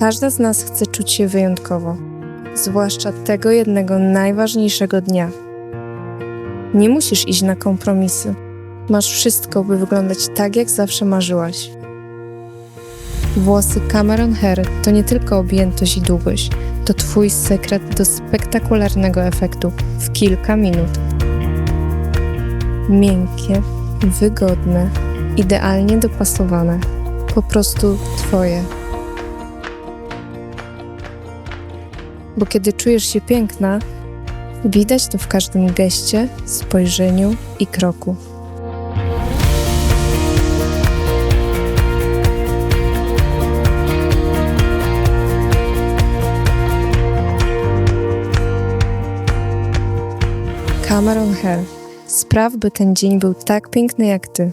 Każda z nas chce czuć się wyjątkowo, zwłaszcza tego jednego najważniejszego dnia. Nie musisz iść na kompromisy. Masz wszystko, by wyglądać tak, jak zawsze marzyłaś. Włosy Cameron Hair to nie tylko objętość i długość, to Twój sekret do spektakularnego efektu w kilka minut. Miękkie, wygodne, idealnie dopasowane. Po prostu Twoje. Bo kiedy czujesz się piękna, widać to w każdym geście, spojrzeniu i kroku. Cameron Hair. Spraw, by ten dzień był tak piękny jak ty.